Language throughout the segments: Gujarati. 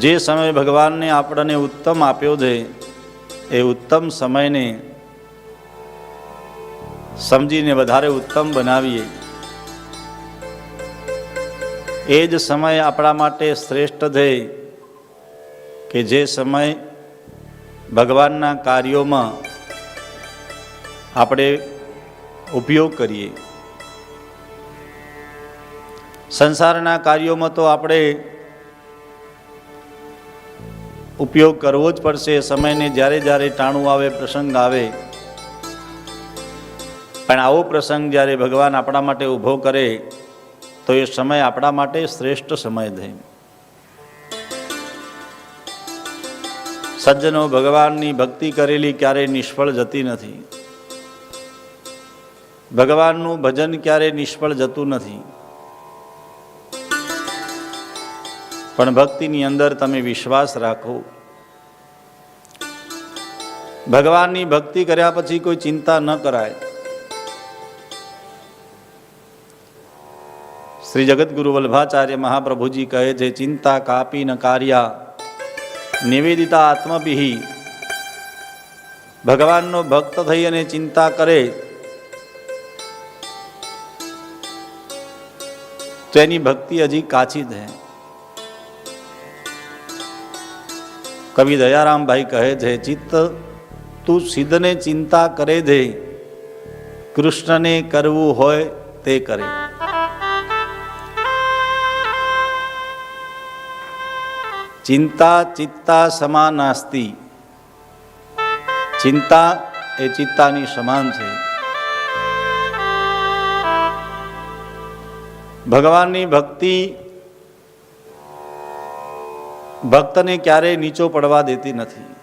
જે સમય ભગવાનને આપણને ઉત્તમ આપ્યો છે, એ ઉત્તમ સમયને સમજીને વધારે ઉત્તમ બનાવીએ. એ જ સમય આપણા માટે શ્રેષ્ઠ છે કે જે સમય ભગવાનના કાર્યોમાં આપણે ઉપયોગ કરીએ. સંસારના કાર્યોમાં તો આપણે ઉપયોગ કરવો જ પડશે. સમયને જ્યારે જ્યારે ટાણું આવે, પ્રસંગ આવે. પણ આવો પ્રસંગ જ્યારે ભગવાન આપણા માટે ઊભો કરે, તો એ સમય આપણા માટે શ્રેષ્ઠ સમય થાય સજ્જનો ભગવાનની ભક્તિ કરેલી ક્યારેય નિષ્ફળ જતી નથી. ભગવાનનું ભજન ક્યારેય નિષ્ફળ જતું નથી. પણ ભક્તિની અંદર તમે વિશ્વાસ રાખો. ભગવાનની ભક્તિ કર્યા પછી કોઈ ચિંતા ન કરાય. શ્રી જગદગુરુ વલ્ભાચાર્ય મહાપ્રભુજી કહે છે, ચિંતા કાપી ન કાર્યા, નિવેદિતા આત્મભિહી. ભગવાનનો ભક્ત થઈ અને ચિંતા કરે, તો એની ભક્તિ હજી કાચી છે કવિ દયારામભાઈ કહે છે, ચિત્ત તું સિદ્ધને ચિંતા કરે દે. કૃષ્ણને કરવું હોય તે કરે. ચિંતા ચિત્તા સમાનાસ્તિ ચિંતા એ ચિત્તાની સમાન છે. ભગવાનની ભક્તિ ભક્તને ક્યારેય નીચો પડવા દેતી નથી.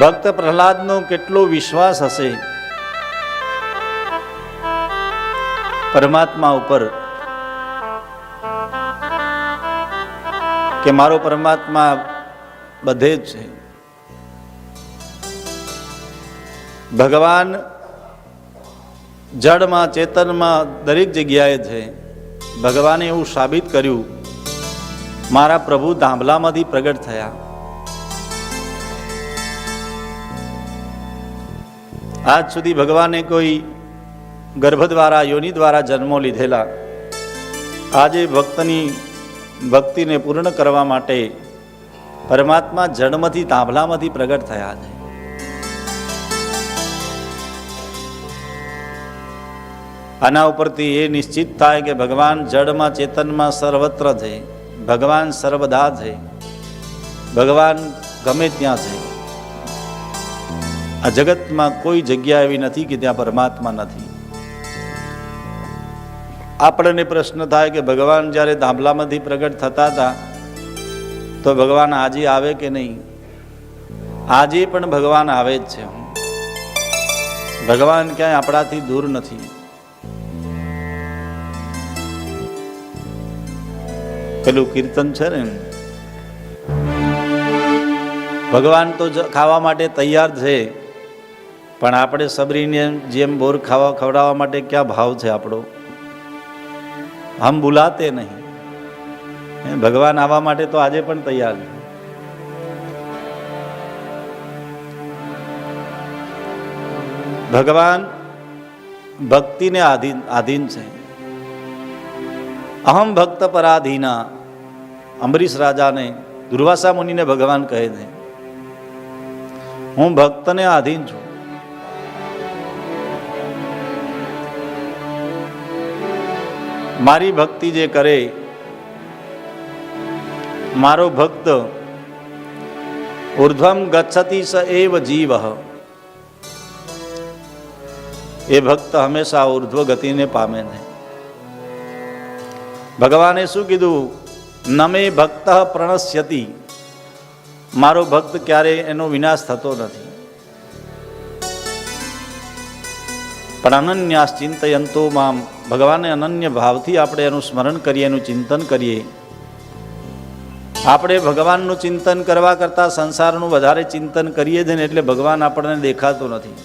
ભક્ત પ્રહલાદનો કેટલો વિશ્વાસ હશે? પરમાત્મા ઉપર. કે મારો પરમાત્મા બધે જ છે. ભગવાન જડમાં ચેતનમાં દરેક જગ્યાએ છે. ભગવાને એવું સાબિત કર્યું. મારા પ્રભુ ધાંભલામાંથી પ્રગટ થયા. આજ સુધી ભગવાને કોઈ ગર્ભ દ્વારા, યોનિ દ્વારા જન્મો લીધેલા. આજે ભક્તની ભક્તિને પૂર્ણ કરવા માટે પરમાત્મા જન્મથી તાંભલામાંથી પ્રગટ થયા છે. આના ઉપરથી એ નિશ્ચિત થાય કે ભગવાન જળમાં, ચેતનમાં સર્વત્ર છે. ભગવાન સર્વદા છે. ભગવાન ગમે ત્યાં છે. આ જગતમાં કોઈ જગ્યા એવી નથી કે ત્યાં પરમાત્મા નથી. આપણને પ્રશ્ન થાય કે ભગવાન જ્યારે ધાબલામાંથી પ્રગટ થતા હતા, તો ભગવાન આજે આવે કે નહીં? આજે પણ ભગવાન આવે જ છે. ભગવાન ક્યાંય આપણાથી દૂર નથી. પેલું કીર્તન છે ને? ભગવાન તો ખાવા માટે તૈયાર છે. પણ આપણે સબરીને જેમ બોર ખાવા ખવડાવવા માટે ક્યાં ભાવ છે આપણો? હમ બુલાતે નહીં. ભગવાન આવવા માટે તો આજે પણ તૈયાર છે. ભગવાન ભક્તિને આધીન આધીન છે. અહમ ભક્ત પરાધીના અંબરીશ રાજાને, દુર્વાસા મુનિને ભગવાન કહે છે, હું ભક્તને આધીન છું. મારી ભક્તિ જે કરે, મારો ભક્ત ઉર્ધ્વમ ગચ્છતી સ એવ જીવ. એ ભક્ત હંમેશા ઉર્ધ્વ ગતિને પામે છે ભગવાને શું કીધું? નમે ભક્ત પ્રણશ્યતિ મારો ભક્ત ક્યારેય એનો વિનાશ થતો નથી. પણ અનન્યાસ ચિંતયંતો મામ ભગવાનને અનન્ય ભાવથી આપણે એનું સ્મરણ કરીએ, એનું ચિંતન કરીએ. આપણે ભગવાનનું ચિંતન કરવા કરતાં સંસારનું વધારે ચિંતન કરીએ છીએ ને એટલે ભગવાન આપણને દેખાતો નથી.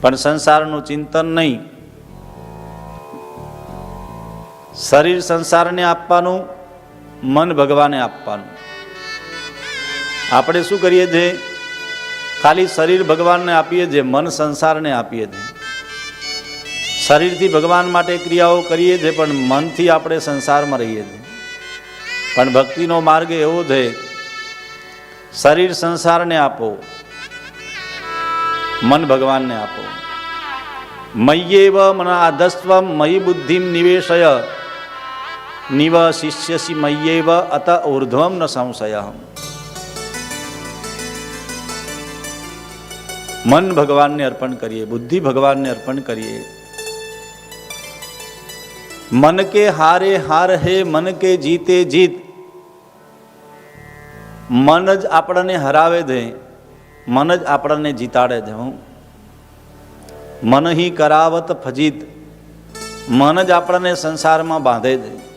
પણ સંસારનું ચિંતન નહીં. શરીર સંસારને આપવાનું, મન ભગવાને આપવાનું. આપણે શું કરીએ છીએ? ખાલી શરીર ભગવાનને આપીએ છીએ, મન સંસારને આપીએ છીએ. શરીરથી ભગવાન માટે ક્રિયાઓ કરીએ છીએ, પણ મનથી આપણે સંસારમાં રહીએ છીએ. પણ ભક્તિનો માર્ગ એવો છે, શરીર સંસારને આપો, મન ભગવાનને આપો. મય્યેવ મનાદસ્વ મયી બુદ્ધિમ નિવેશય, નિવ શિષ્યસી મય્યેવ અત ઉર્ધ્વમ ન સંશય. મન ભગવાનને અર્પણ કરીએ, બુદ્ધિ ભગવાનને અર્પણ કરીએ. મન કે હારે હાર હે, મન કે જીતે જીત. મન જ આપણને હરાવે દે, મન જ આપણને જીતાડે છે હું. મન હી કરાવત ફજીત, મન જ આપણને સંસારમાં બાંધે છે